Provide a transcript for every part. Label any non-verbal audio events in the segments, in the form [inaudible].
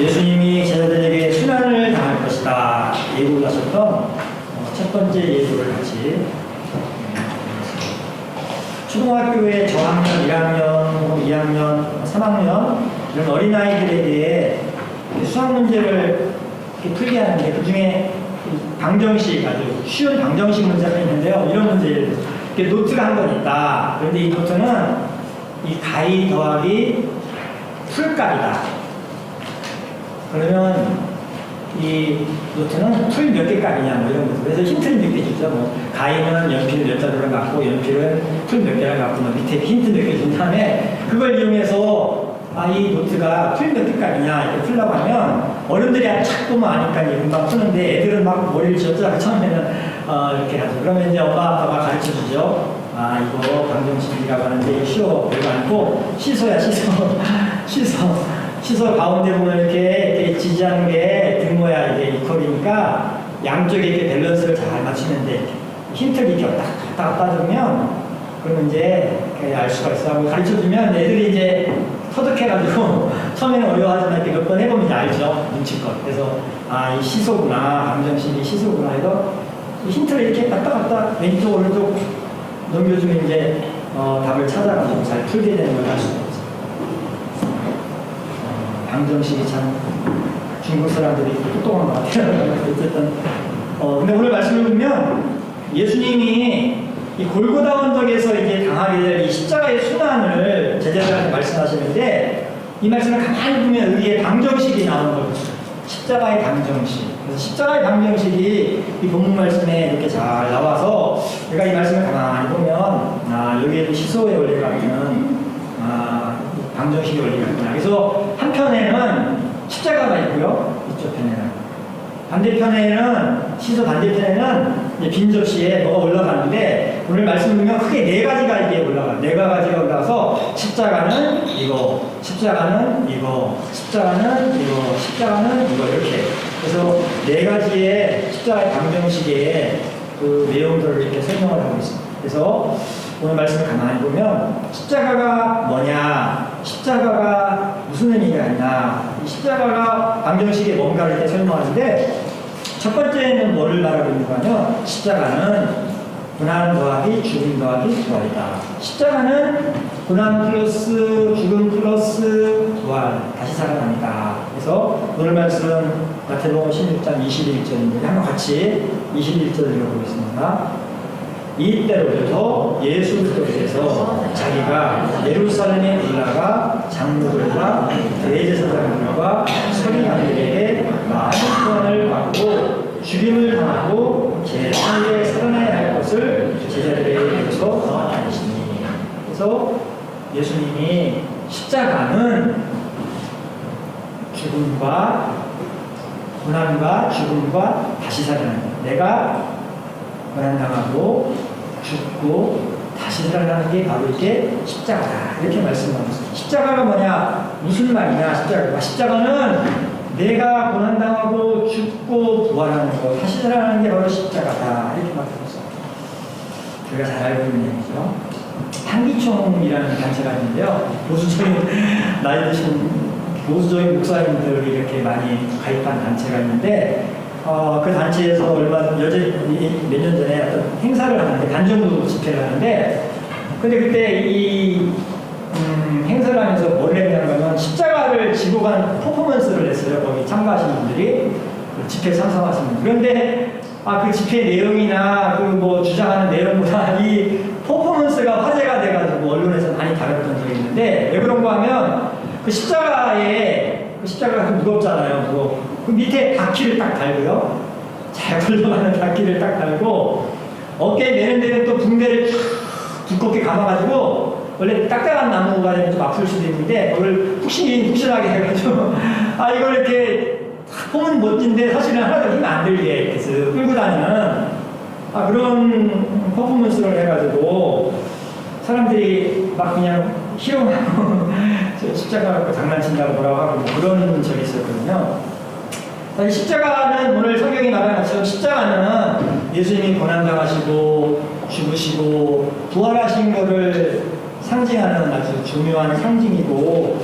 예수님이 제자들에게 순환을 당할 것이다 예고를 하셨던 어, 첫 번째 예고를 같이 초등학교의 저학년, 1학년, 2학년, 3학년 이런 어린아이들에 대해 수학 문제를 풀게 하는데 그 중에 방정식 아주 쉬운 방정식 문제가 있는데요. 이런 이렇게 노트가 한번 있다. 그런데 이 노트는 이 가위 더하기 풀값이다. 그러면 이 노트는 풀 몇 개 값이냐 뭐 이런 거 그래서 힌트를 몇개 주죠. 뭐 가위는 연필을 몇 자루를 갖고 연필은 풀 몇 개를 갖고 뭐 밑에 힌트 몇 개 준 다음에 그걸 이용해서 아 이 노트가 풀 몇 개 값이냐 이렇게 풀려고 하면 어른들이 착 보면 아니까 금방 푸는데 애들은 막 머리를 쥐었죠 처음에는 어, 이렇게 하죠. 그러면 이제 엄마 아빠가 가르쳐 주죠. 아 이거 방정식이라고 하는데 쉬워. 별거 아니고 시소야 시소 시소 시소 가운데 보면 이렇게, 이렇게 지지하는 게 등모야 이게 이퀄이니까 양쪽에 이렇게 밸런스를 잘 맞추는데 힌트를 이렇게 왔다 갔다 갔다 주면 그러면 이제 그알 수가 있어. 하고 가르쳐 주면 애들이 이제 터득해가지고 [laughs] 처음에는 어려워하지만 이렇게 몇 번 해보면 이제 알죠. 눈치껏. 그래서 아 이 시소구나. 방정식이 시소구나 해서 이 힌트를 이렇게 갔다 갔다 왼쪽 오른쪽 넘겨주면 이제 어, 답을 찾아가지고 잘 풀게 되는 걸 알 수가 있죠. 어, 방정식이 참 중국 사람들이 똑똑한 것 같아요. [laughs] 어쨌든 어, 근데 오늘 말씀을 보면 예수님이 이 골고다 언덕에서 이제 당하게 될 이 십자가의 순환을 제자들한테 말씀하시는데 이 말씀을 가만히 보면 여기에 방정식이 나오는 거죠. 십자가의 방정식. 그래서 십자가의 방정식이 이 본문 말씀에 이렇게 잘 나와서 우리가 이 말씀을 가만히 보면 아, 여기에도 시소의 원리가 있는 아, 방정식의 원리가 있구나. 그래서 한편에는 십자가가 있고요. 이쪽 편에는. 반대편에는, 시소 반대편에는 빈 접시에 뭐가 올라가는데 오늘 말씀 보면 크게 네 가지가 이게 올라가. 네 가지가 올라가서 십자가는 이거, 십자가는 이거, 십자가는 이거, 십자가는 이거 이렇게. 그래서 네 가지의 십자가의 방정식의 그 내용들을 이렇게 설명을 하고 있습니다. 그래서 오늘 말씀을 가만히 보면 십자가가 뭐냐, 십자가가 무슨 의미가 있나, 이 십자가가 방정식에 뭔가를 이렇게 설명하는데 첫 번째는 뭐를 말하고 있는 거냐면 십자가는 고난 더하기 죽음 더하기 부활이다. 십자가는 고난 플러스 죽음 플러스 부활 다시 살아납니다. 그래서 오늘 말씀은 마태복음 16장 21절인데 한번 같이 21절을 읽어보겠습니다. 이 때로부터 예수 그리스도께서 자기가 예루살렘에 올라가 장로들과 대제사장들과 서기관들에게 많은 구원을 받고 죽임을 당하고 제3의 살아나야 할 것을 제자들에게 서 알리시니. 그래서 예수님이 십자가는 죽음과 고난과 죽음과 다시 살아나는 내가 고난당하고 죽고 다시 살아나는 게 바로 이게 십자가다 이렇게 말씀하고 있습니다. 십자가가 뭐냐 무슨 말이냐 십자가가 십자가는 내가 고난당하고 죽고 부활하는 거 다시 살아나는 게 바로 십자가다 이렇게 말하고 있습니다. 우리가 잘 알고 있는 얘기죠. 한기총이라는 단체가 있는데요. 보수적인 나이 드신 보수적인 목사님들이 이렇게 많이 가입한 단체가 있는데 어, 그 단체에서 얼마 여제 몇년 전에 어떤 행사를 하는데 단정부 집회를 하는데 근데 그때 이 음, 행사를 하면서 뭘 했냐면 십자가를 지고 간 퍼포먼스를 했어요. 거기 참가하신 분들이 그 집회 참석하신 분들. 그런데 아 그 집회 내용이나 그 뭐 주장하는 내용보다 [laughs] 이 퍼포먼스가 화제가 돼가지고 언론에서 많이 다뤘던 적이 있는데 왜 그런가 하면 그 십자가에 그 십자가가 좀 무겁잖아요. 무겁고 그 밑에 바퀴를 딱 달고요. 잘 굴러가는 바퀴를 딱 달고 어깨에 매는 데는 또 붕대를 쫙 두껍게 감아가지고 원래 딱딱한 나무가 되면 좀 아플 수도 있는데 그걸 푹신푹신하게 해가지고 [laughs] 아 이걸 이렇게 탁 보면 멋진데 사실은 하나도 힘 안 들게 쓱 끌고 다니는 아 그런 퍼포먼스를 해가지고 사람들이 막 그냥 희롱하고 [laughs] 저 십자가 갖고 장난친다고 뭐라고 하고 뭐 그런 적이 있었거든요. 십자가는 오늘 성경이 말하는 것처럼 십자가는 예수님이 고난당하시고 죽으시고 부활하신 것을 상징하는 아주 중요한 상징이고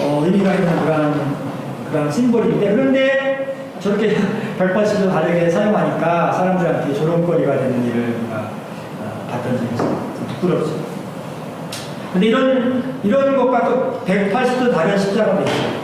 어, 의미가 있는 그런 그런 심볼인데 그런데 저렇게 [laughs] 180도 다르게 사용하니까 사람들한테 조롱거리가 되는 일을 어, 봤던 적이 있어요. 좀 부끄럽죠. 근데 이런 이런 것과 또 180도 다른 십자가도 있어요.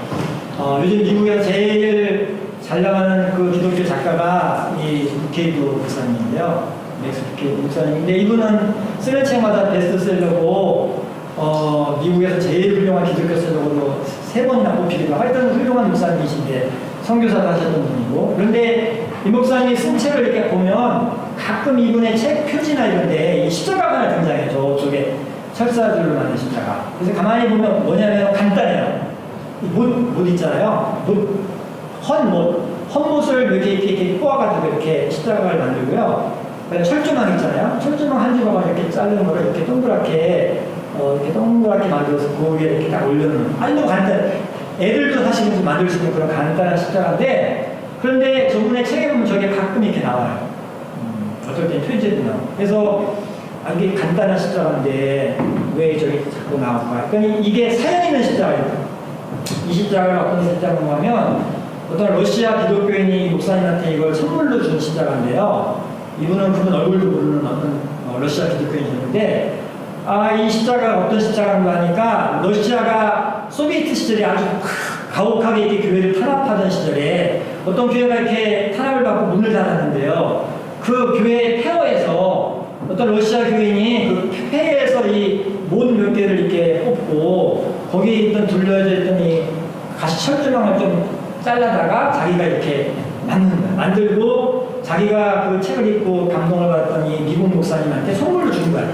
어, 요즘 미국에서 제일 잘 나가는 그 기독교 작가가 이 루케이드 목사님인데요. 맥스 루케이드 목사님인데 이분은 쓰는 책마다 베스트셀러고 어, 미국에서 제일 훌륭한 기독교 설교로 세 번이나 뽑히기도 하여튼 훌륭한 목사님이신데 선교사도 하셨던 분이고 그런데 이 목사님이 쓴 책을 이렇게 보면 가끔 이분의 책 표지나 이런데 이 십자가가 하나 등장해요. 저쪽에 철사줄로 만든 십자가. 그래서 가만히 보면 뭐냐면 간단해요. 이 못, 못 있잖아요. 못, 헌못, 헌못을 이렇게, 이렇게, 이렇게 꼬아가지고 이렇게 십자가를 만들고요. 철조망 있잖아요. 철조망 한 조각을 이렇게 자르는 거를 이렇게 동그랗게, 어, 이렇게 동그랗게 만들어서 그 위에 이렇게 딱 올려놓는. 아니, 너무 간단 애들도 사실은 좀 만들 수 있는 그런 간단한 십자가인데, 그런데 저분의 책에 보면 저게 가끔 이렇게 나와요. 음, 어떨 땐 표지에도 나오고. 그래서, 아, 이게 간단한 십자가인데, 왜 저기 자꾸 나올까? 그러니까 이게 사연 있는 십자가예요. 이 십자가가 어떤 십자가인가 하면 어떤 러시아 기독교인이 목사님한테 이걸 선물로 준 십자가인데요. 이분은 그분 얼굴도 모르는 어떤 어, 러시아 기독교인이었는데 아, 이 십자가가 어떤 십자가인가 하니까 러시아가 소비에트 시절에 아주 크- 가혹하게 이렇게 교회를 탄압하던 시절에 어떤 교회가 이렇게 탄압을 받고 문을 닫았는데요. 그 교회 폐허에서 어떤 러시아 교인이 그 폐허에서 이못몇 개를 이렇게 뽑고 거기에 있던 둘러져 있던 이 가시 철조망을 좀 잘라다가 자기가 이렇게 만든 거야. 만들고 자기가 그 책을 읽고 감동을 받았던 이 미국 목사님한테 선물로 준 거야.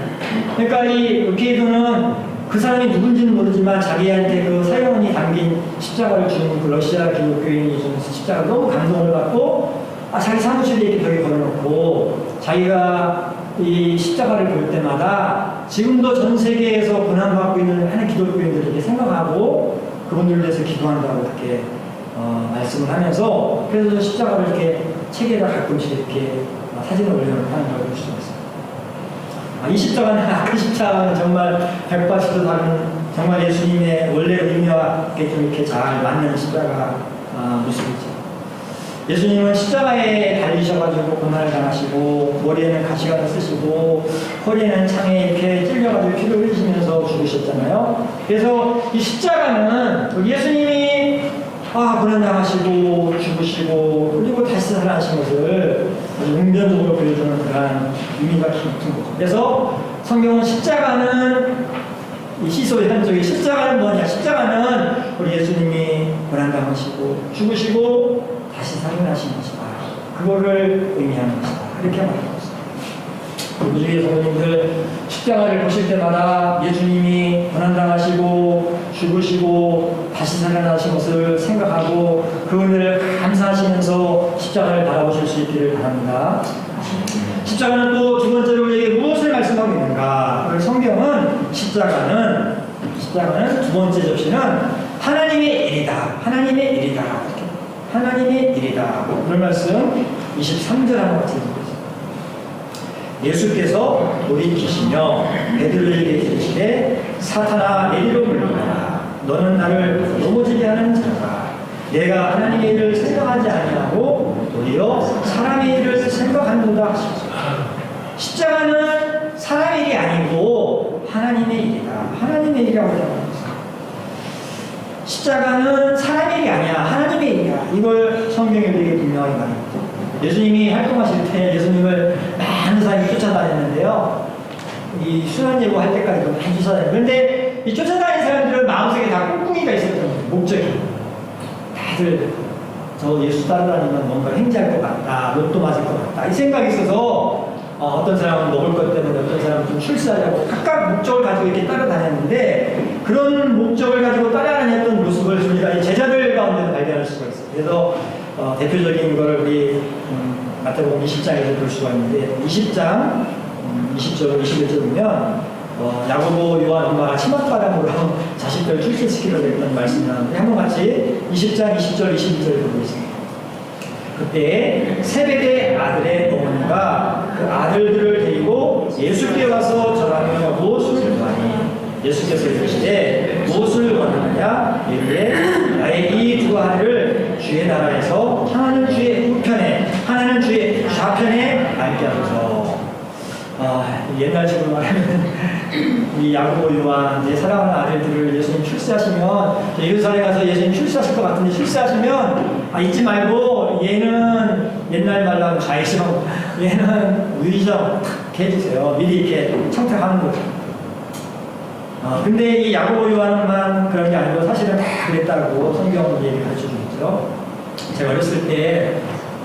그러니까 이 루케이드는 그 사람이 누군지는 모르지만 자기한테 그 사형이 담긴 십자가를 준그 러시아 기독교인이 준 십자가 너무 감동을 받고 아, 자기 사무실에 이렇게 벽에 걸어놓고 자기가 이 십자가를 볼 때마다 지금도 전 세계에서 고난받고 있는 기독교인들을 이렇게 생각하고 그분들을 위해서 기도한다고 이렇게 어, 말씀을 하면서 그래서 저 십자가를 이렇게 책에다 가끔씩 이렇게 어, 사진을 올려놓고 하는 걸 볼 수가 있어요. 아, 이 십자가는 [laughs] 그 십자가는 정말 180도 다른 정말 예수님의 원래 의미와 좀 이렇게 잘 맞는 십자가 아, 모습이죠. 예수님은 십자가에 달리셔가지고 고난을 당하시고 머리에는 가시관을 쓰시고 허리에는 창에 이렇게 찔려가지고 피를 흘리시면서 죽으셨잖아요. 그래서 이 십자가는 예수님이 아 고난 당하시고 죽으시고 그리고 다시 살아나신 것을 웅변적으로 보여주는 그러한 의미가 깊은 거죠. 그래서 성경은 십자가는 이 시소의 한쪽에 십자가는 뭐냐? 십자가는 우리 예수님이 고난당하시고 죽으시고 다시 살아나신 것이다. 그거를 의미하는 것이다. 이렇게 있습니다. 우주의 성도님들 십자가를 보실 때마다 예수님이 고난당하시고 죽으시고 다시 살아나신 것을 생각하고 그 은혜를 감사하시면서 십자가를 바라보실 수 있기를 바랍니다. 십자가는 또 두 번째로 우리에게 무엇을 말씀하고 있는가? 성경은 십자가는 십자가는 두 번째 접시는 하나님의 일이다. 하나님의 일이다. 하나님의 일이다. 그런 말씀 23절 한번 같이 읽어보세요. 예수께서 돌이키시며 베들레에게 이르시되 사탄아 내리로 물러가라. 너는 나를 넘어지게 하는 자가 내가 하나님의 일을 생각하지 아니하고 도리어 사람의 일을 생각한다 하시죠. 십자가는 사람의 일이 아니고 하나님의 일이다. 하나님의 일이라고 생각합니다. 십자가는 사람의 일이 아니야. 하나님의 일이야. 이걸 성경에 우리에게 분명하게 말합니다. 예수님이 활동하실 때 예수님을 많은 사람이 쫓아다녔는데요. 이 순환 예고 할 때까지도 많이 쫓아다녔는데 이 쫓아다니는 사람들은 마음속에 다 꿍꿍이가 있었던 거예요. 목적이. 다들 저 예수 따라다니면 뭔가 행지할 것 같다. 로또 맞을 것 같다. 이 생각이 있어서 어, 어떤 사람은 먹을 것 때문에 어떤 사람은 좀 출세하려고 각각 목적을 가지고 이렇게 따라다녔는데 그런 목적을 가지고 따라다녔던 모습을 우리가 이 제자들 가운데 발견할 수가 있어요. 그래서 어, 대표적인 걸 우리 음, 마태복음 20장에서 볼 수가 있는데 20장 음, 20절 21절 보면 어, 야고보 요한 엄마가 치맛바람으로 자식들 출세시키려고 했던 말씀이 나오는데 한번 같이 20장 20절 21절 보겠습니다. 그때 세베대 아들의 어머니가 그 아들들을 데리고 예수께 와서 절하며 무엇을 구하니 예수께서 이르시되 무엇을 원하느냐 이르되 나의 이 두 아들을 주의 나라에서 하나는 주의 우편에 하나는 주의 좌편에 앉게 하소서. 아, 옛날식으로 말하면 이 야고보 요한 내 사랑하는 아들들을 예수님 출세하시면 예루살렘 가서 예수님 출세하실 것 같은데 출세하시면 아 잊지 말고 얘는 옛날 말로 하면 좌이성 얘는 의정 탁 해주세요. 미리 이렇게 청탁하는 거죠. 아, 근데 이 야고보 요한만 그런 게 아니고 사실은 다 그랬다고 성경 얘기 가르쳐 주겠죠. 제가 어렸을 때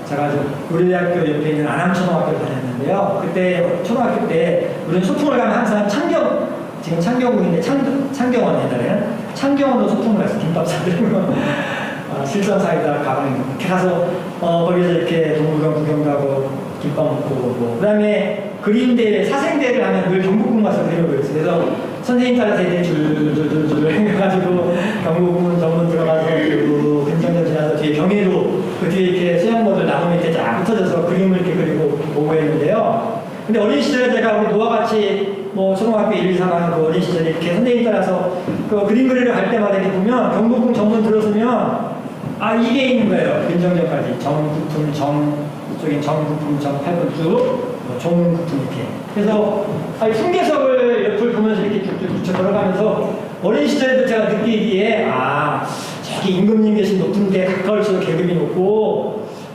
제가 우리 대학교 옆에 있는 안암초등학교를 다녔는데요. 그때 초등학교 때 우리는 소풍을 가면 항상 창경 지금 창경국인데 창, 창경원 옛날에는 창경원으로 소풍을 갔어요. 김밥 사들고 어, 실전 사이다 가방에 이렇게 가서 어, 거기서 이렇게 동물원 구경 가고 김밥 먹고 뭐 그 다음에 그림 대회 사생 대회를 하면 늘 경복궁 가서 그림을 그렸어요. 그래서 선생님 따라서 이제 줄줄줄줄 해가지고 경복궁 전문 들어가서 그리고 금정전 지나서 뒤에 경회로 그 뒤에 이렇게 수영모들 나무 밑에 쫙 붙어져서 그림을 이렇게 그리고 보고 했는데요. 근데 어린 시절에 제가 우리 노아 같이 뭐 초등학교 1, 2, 3학년 그 어린 시절에 이렇게 선생님 따라서 그 그림 그리러 갈 때마다 이렇게 보면 경복궁 전문 들어서면 아 이게 있는 거예요. 금정전까지 정국품 정 이쪽엔 정국품 정 8번 쭉뭐 종국품 이렇게. 그래서 아이 풍계석을 옆을 보면서 이렇게 쭉쭉 붙여 걸어가면서 어린 시절에도 제가 느끼기에 아 저기 임금님 계신 높은 데 가까울수록 계급이 높고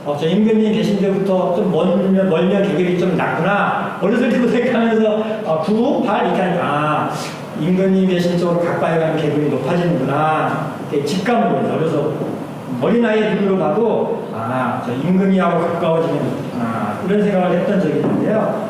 어, 저 임금님 계신 데부터 좀 멀면 멀면 계급이 좀 낮구나 어렸을 때부터 생각하면서 어, 9, 8 이렇게 하니까 아 임금님 계신 쪽으로 가까이 가면 계급이 높아지는구나 이렇게 직감으로 어려서 어린아이의 눈으로 봐도 아, 저 임금이하고 가까워지면 아, 이런 생각을 했던 적이 있는데요.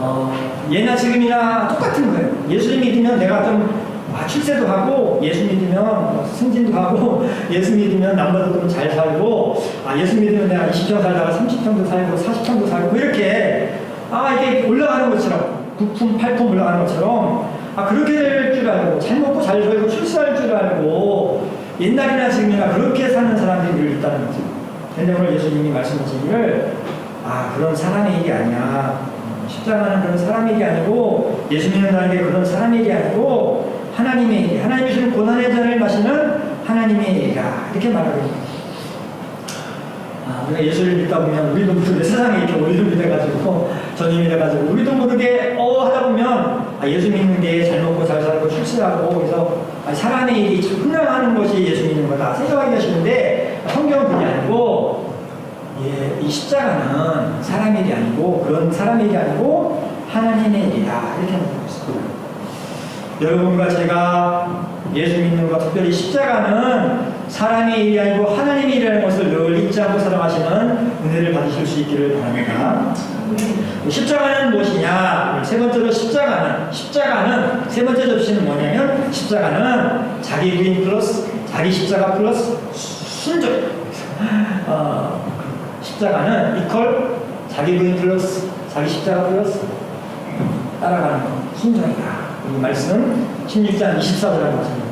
어, 예나 지금이나 똑같은 거예요. 예수님 믿으면 내가 좀 아, 출세도 하고, [laughs] 예수 믿으면 뭐 승진도 하고, 예수 믿으면 남보다 좀잘 살고, 아, 예수 믿으면 내가 20평 살다가 30평도 살고, 40평도 살고, 이렇게, 아, 이게 올라가는 것처럼, 9품, 8품 올라가는 것처럼, 아, 그렇게 될 줄 알고, 잘 먹고 잘 살고, 출세할 줄 알고, 옛날이나 지금이나 그렇게 사는 사람들이 늘 있다는 거죠. 근데 오늘 예수님이 말씀하시기를, 아, 그런 사람의 일이 아니야. 십자가는 그런 사람의 일이 아니고 예수 믿는다는 게 그런 사람의 일이 아니고 하나님의 일, 하나님이 주는 고난의 잔을 마시는 하나님의 일이다. 이렇게 말하고 있습니다. 아, 우리가 예수를 믿다 보면 우리도 모르게 세상에 이렇게 우리도 믿어가지고 전이 믿어가지고 우리도 모르게 어 하다 보면 아, 예수 믿는 게 잘 먹고 잘 살고 출세하고 그래서 아, 사람의 일이 참 흥량하는 것이 예수 믿는 거다 생각하기 하시는데 성경은 그게 아니고 예, 이 십자가는 사람의 일이 아니고 그런 사람의 일이 아니고 하나님의 일이다 이렇게 말하고 있습니다. 여러분과 제가 예수 믿는 것 특별히 십자가는 사람의 일이 아니고 하나님의 일이라는 것을 늘 잊지 않고 살아가시는 은혜를 받으실 수 있기를 바랍니다. 십자가는 무엇이냐? 세 번째로 십자가는 십자가는 세 번째 접시는 뭐냐면 십자가는 자기 부인 플러스 자기 십자가 플러스 순종. 어, 십자가는 이퀄 자기 부인 플러스 자기 십자가 플러스 따라가는 것 순종이다. 이 말씀 16장 24절에 말씀입니다.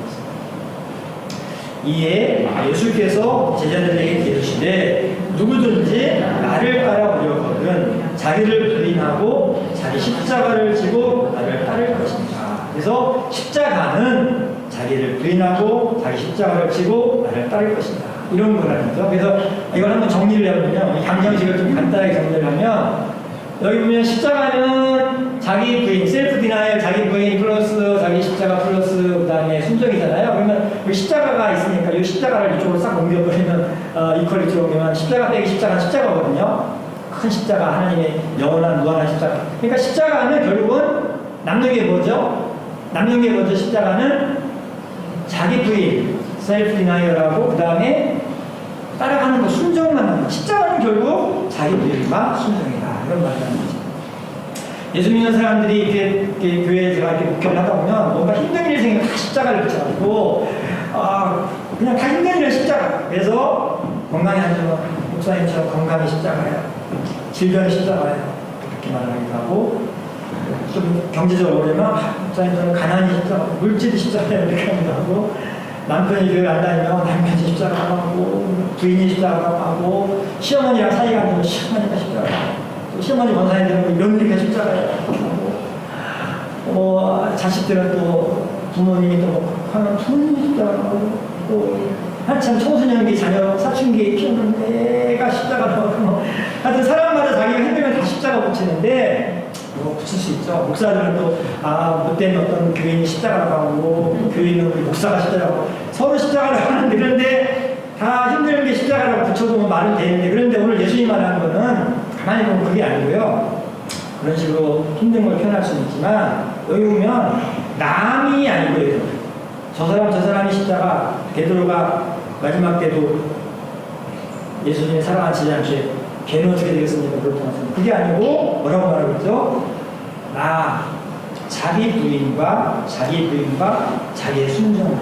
이에 예수께서 제자들에게 이르시되 누구든지 나를 따라오려거든 자기를 부인하고 자기 십자가를 지고 나를 따를 것입니다. 그래서 십자가는 자기를 부인하고 자기 십자가를 지고 나를 따를 것이다. 이런 거죠. 그래서 이걸 한번 정리를 해보면요. 이 강정식을 좀 간단하게 정리를 하면 여기 보면 십자가는 자기 부인, 셀프 디나일, 자기 부인 플러스 자기 십자가 플러스 그 다음에 순종이잖아요. 그러면 이 십자가가 있으니까 이 십자가를 이쪽으로 싹 옮겨버리면 어, 이퀄 이쪽으로 오면 십자가 빼기 십자가는 십자가거든요. 큰 십자가, 하나님의 영원한 무한한 십자가. 그러니까 십자가는 결국은 남는 게 뭐죠? 남는 게 뭐죠? 십자가는 자기 부인, 셀프 디나이얼하고 그 다음에 따라가는 거 순종만 하는 거. 십자가는 결국 자기 부인과 순종이다. 이런 말을 하는 거죠. 예수 믿는 사람들이 이렇게, 이렇게 교회에 제가 이렇게 목회를 하다 보면 뭔가 힘든 일 생기면 다 십자가를 붙여가지고 아 그냥 다 일은 십자가. 그래서 건강이 안 좋으면 목사님처럼 건강이 십자가야. 질병이 십자가야. 그렇게 말을 하기도 하고 좀 경제적으로 어려면 아, 목사님처럼 가난이 십자가, 물질이 십자가야 이렇게 하기도 하고 남편이 교회 안 다니면 남편이 십자가 하고 부인이 십자가 하고 시어머니랑 사이가 안 좋으면 시어머니가 십자가 또 시어머니 원사님 되면 며느리가 십자가 하고 뭐 자식들은 또 부모님이 또 하고 또 한참 청소년기 자녀 사춘기 키우는데 애가 십자가 나오고 뭐 하여튼 사람마다 자기가 힘들면 다 십자가 붙이는데 뭐 붙일 수 있죠. 목사들은 또, 아, 못된 어떤 교인이 십자가라고 하고, 또 교인은 우리 목사가 십자가라고, 서로 십자가라고 하는데, 그런데 다 힘든 게 십자가라고 붙여보면 말은 되는데, 그런데 오늘 예수님 말하는 거는 가만히 보면 그게 아니고요. 그런 식으로 힘든 걸 표현할 수는 있지만, 여기 보면 남이 아니고요. 저 사람, 저 사람이 십자가, 베드로가 마지막 때도 예수님의 사랑하지 않게 걔는 어떻게 되겠습니까? 그렇다고. 그게 아니고 뭐라고 말하고 있죠? 나 자기 부인과 자기 부인과 자기의 순종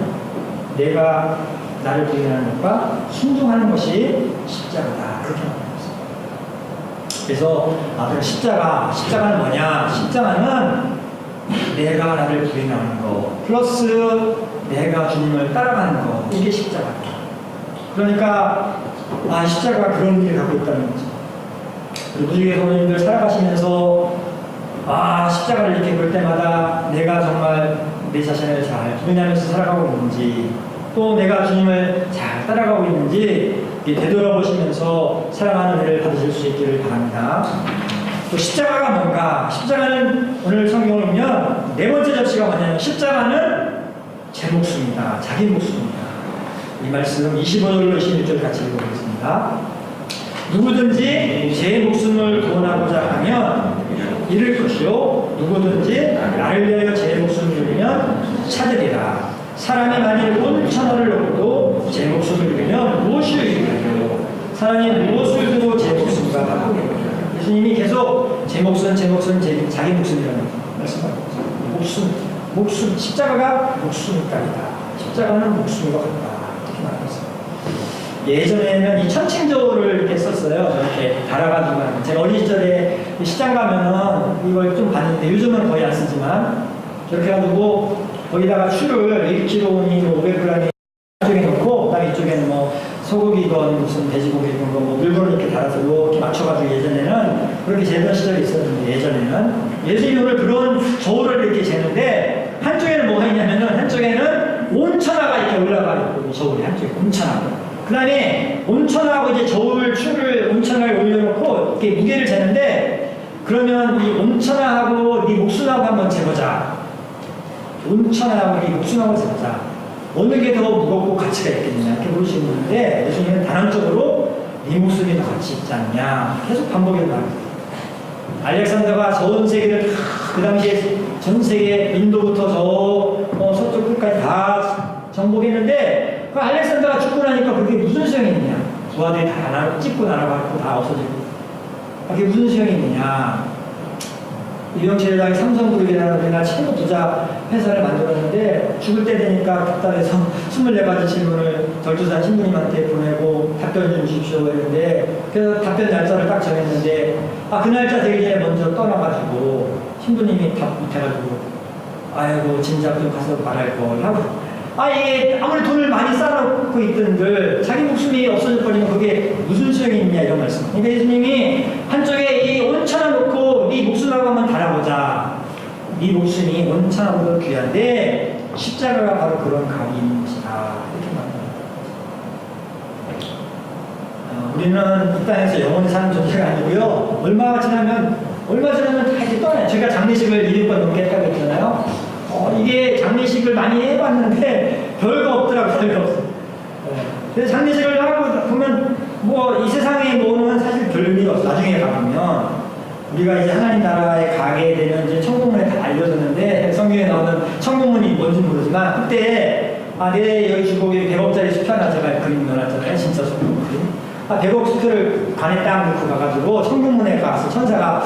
내가 나를 부인하는 것과 순종하는 것이 십자가다 그렇게 있습니다. 그래서 아 그럼 십자가 십자가는 뭐냐? 십자가는 내가 나를 부인하는 거 플러스 내가 주님을 따라가는 거 이게 십자가다. 그러니까 아 십자가 그런 일을 갖고 있다는 거죠. 무지개 성도님들 살아가시면서 아 십자가를 이렇게 볼 때마다 내가 정말 내 자신을 잘 부인하면서 살아가고 있는지 또 내가 주님을 잘 따라가고 있는지 되돌아보시면서 사랑하는 은혜를 받으실 수 있기를 바랍니다. 또 십자가가 뭔가? 십자가는 오늘 성경을 보면 네 번째 접시가 뭐냐면 십자가는 제 목숨이다. 자기 목숨이다. 이 말씀 25절로 26절 같이 읽어보겠습니다. 누구든지 제 목숨을 구원하고자 하면 잃을 것이요 누구든지 나를 위하여 제 목숨을 잃으면 찾으리라 사람이 만일 온 천하를 얻고도 제 목숨을 잃으면 무엇을 잃으리요 사람이 무엇을 두고 제 목숨과 바꾸리요 예수님이 계속 제 목숨 제 목숨 제, 자기 목숨이라는 말씀하고. 목숨 목숨 십자가가 목숨이다 십자가는 목숨과 같다 이렇게 말하고 있습니다. 예전에는 이 천칭조를 이렇게 썼어요. 이렇게 달아가지고. 제가 어린 시절에 시장 가면은 이걸 좀 봤는데 요즘은 거의 안 쓰지만 저렇게 해가지고 거기다가 추를 1kg니 500g이 이쪽에 놓고 그다음에 이쪽에는 뭐 소고기건 무슨 돼지고기건 뭐 물건을 이렇게 달아서 이렇게 맞춰가지고 예전에는 그렇게 재던 시절이 있었는데 예전에는 예수님이 오늘 그런 저울을 이렇게 재는데 한쪽에는 뭐가 있냐면은 한쪽에는 온천하가 이렇게 올라가 있고 이 저울이 한쪽에 온천하고 그 다음에 온천하고 이제 저울 추를 온천을 올려놓고 이렇게 무게를 재는데 그러면 이 온천하고 네 목숨하고 한번 재보자. 온천하고 네 목숨하고 재보자. 어느 게 더 무겁고 가치가 있겠느냐 이렇게 물으시는 분인데 예수님은 단언적으로 네 목숨이 더 가치 있지 않냐 계속 반복해 나갑니다. 알렉산더가 전 세계를 다그 당시에 전 세계 인도부터 저 어, 서쪽 끝까지 다 정복했는데 그 알렉산더가 죽고 나니까 그게 무슨 소용이 있냐? 부하들이 다 나라 찍고 날아가고 다 없어지고 그게 무슨 소용이 있느냐? 이병철회장이 삼성그룹이라는 우리나라 최고 부자 회사를 만들었는데 죽을 때 되니까 답답해서 24가지 [laughs] 질문을 절주산 신부님한테 보내고 답변 좀 주십시오 했는데 그래서 답변 날짜를 딱 정했는데 아 그 날짜 되기 전에 먼저 떠나가지고 신부님이 답 못해가지고 아이고 진작 좀 가서 말할 걸 하고 아 이게 아무리 돈을 많이 쌓아놓고 있던들 자기 목숨이 없어져 버리면 그게 무슨 소용이 있냐 이런 말씀. 그러니까 예수님이 한쪽에 이 온천을 놓고 네 목숨하고 한번 달아보자. 네 목숨이 온천하고도 귀한데 십자가가 바로 그런 것이다. 이렇게 말합니다. 어, 우리는 이 땅에서 영원히 사는 존재가 아니고요. 얼마가 지나면 얼마 지나면 다 이제 떠나요. 제가 장례식을 200번 넘게 했다고 했잖아요. 어, 이게 장례식을 많이 해봤는데 별거 없더라고요. 별거 없어. 네. 그래서 장례식을 하고 보면 뭐 이 세상의 뭐는 사실 별일이 없어. 나중에 가보면 우리가 이제 하나님 나라에 가게 되면 이제 천국문에 다 알려졌는데 성경에 나오는 천국문이 뭔지 모르지만 그때 아, 내 여기 주곡에 100억짜리 수표 제가 그림 넣어놨잖아요. 진짜 천국 그림. 아, 100억 수표를 관에 딱 놓고 가가지고 천국문에 가서 천사가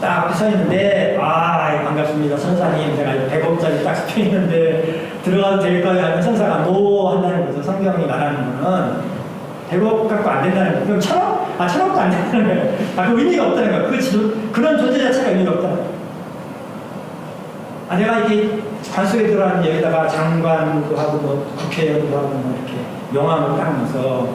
딱 있는데 아 반갑습니다. 천사님. 제가 100억짜리 딱 수표 있는데 들어가도 될까요? 하면 천사가 노 한다는 거죠? 성경이 말하는 거는 100억 갖고 안 된다는 거예요 그럼 천억? 아 천억도 안 된다는 거예요. 아 그 의미가 없다는 거예요. 그 지도, 그런 존재 자체가 의미가 없다는 거예요. 아 내가 이게 관속에 들어가는 여기다가 장관도 하고 뭐 국회의원도 하고 뭐 이렇게 명함을 딱 넣어서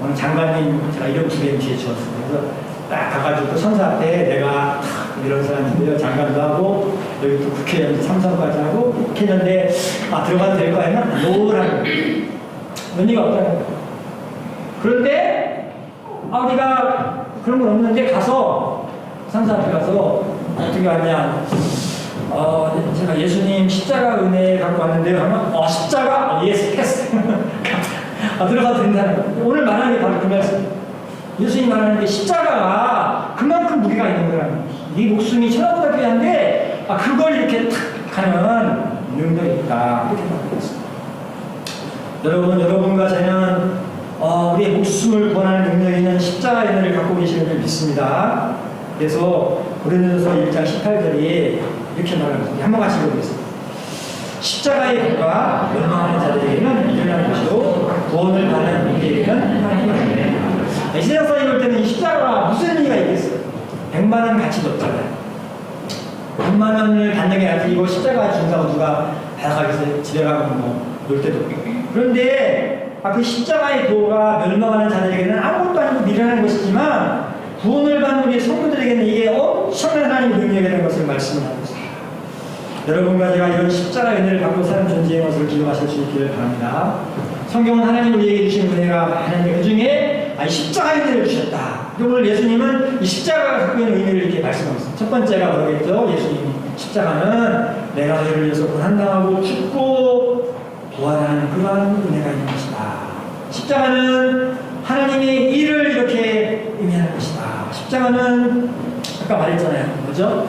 오늘 장관님 제가 두개 뒤에 주었어요. 그래서 딱 가가지고 선사 앞에 내가 탁 이런 사람인데요. 장관도 하고 여기 또 국회의원 삼선까지 하고 했는데 아 들어가도 될거 아니야? 노라고 의미가 없다는 거예요. 그런데 아 우리가 그런 건 없는데 가서 상사 앞에 가서 어떻게 하냐 어 제가 예수님 십자가 은혜 갖고 왔는데요 하면 어 십자가 어, 예스 패스 [laughs] 아, 들어가도 된다는 거예요. 오늘 말하는 게 바로 그 말씀 예수님 말하는 게 십자가가 그만큼 무게가 있는 거라는 거예요. 네 목숨이 천하보다 귀한데 아 그걸 이렇게 탁 하는 능력이 있다 이렇게 말하고 있습니다. 여러분, 여러분과 저는 어, 우리의 목숨을 구원하는 능력이 있는 십자가의 은혜를 갖고 계시는 줄 믿습니다. 그래서 고린도서 1장 18절이 이렇게 말합니다. 한번 같이 읽어보겠습니다. 십자가의 도가 멸망하는 자들에게는 일어나는 것이요 구원을 받는 우리에게는 하나님의 은혜입니다. 이 세상사에 볼 때는 이 십자가가 무슨 의미가 있겠어요? 100만 원 가치도 없잖아요. 100만 원을 단정에 가지고 십자가 준다고 누가 받아가겠어요? 집에 가고 뭐 놀 때도 없고. 그런데 아, 그 십자가의 도가 멸망하는 자들에게는 아무것도 아니고 미련한 것이지만 구원을 받는 우리 성도들에게는 이게 엄청난 하나님의 능력이라는 것을 말씀하고 있습니다. 여러분과 제가 이런 십자가의 은혜를 갖고 사는 존재인 것을 기억하실 수 있기를 바랍니다. 성경은 하나님 우리에게 주신 은혜가 많은데 그 중에 아, 이 십자가의 은혜를 주셨다. 오늘 예수님은 이 십자가가 갖고 있는 의미를 이렇게 말씀하고 있습니다. 첫 번째가 뭐겠죠? 예수님이 십자가는 내가 너희를 위해서 고난당하고 죽고 부활하는 그러한 은혜가 있는 것이다. 십자가는 하나님의 일을 이렇게 의미하는 것이다. 십자가는 아까 말했잖아요. 뭐죠?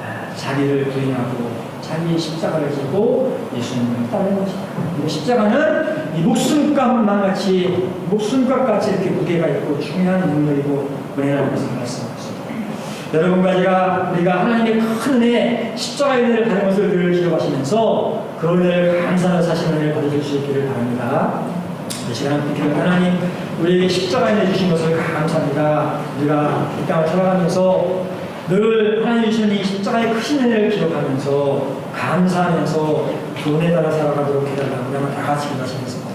아, 자기를 부인하고 자기의 십자가를 지고 예수님을 따르는 것이다. 십자가는 이 목숨값만 같이 목숨값 같이 이렇게 무게가 있고 중요한 것을 말씀하고 있습니다. 여러분과 제가 우리가 하나님의 큰 은혜, 십자가의 은혜를 받은 것을 늘 기억하시면서 그 은혜를 감사하는 사실 은혜를 받으실 수 있기를 바랍니다. 이 시간 기도 하나님 우리에게 십자가에 주신 것을 감사합니다. 우리가 이 땅을 살아가면서 늘 하나님 이 십자가의 크신 은혜를 기억하면서 감사하면서 그 은혜 따라 살아가도록 해달라고 한번 다 같이 기도하시겠습니다.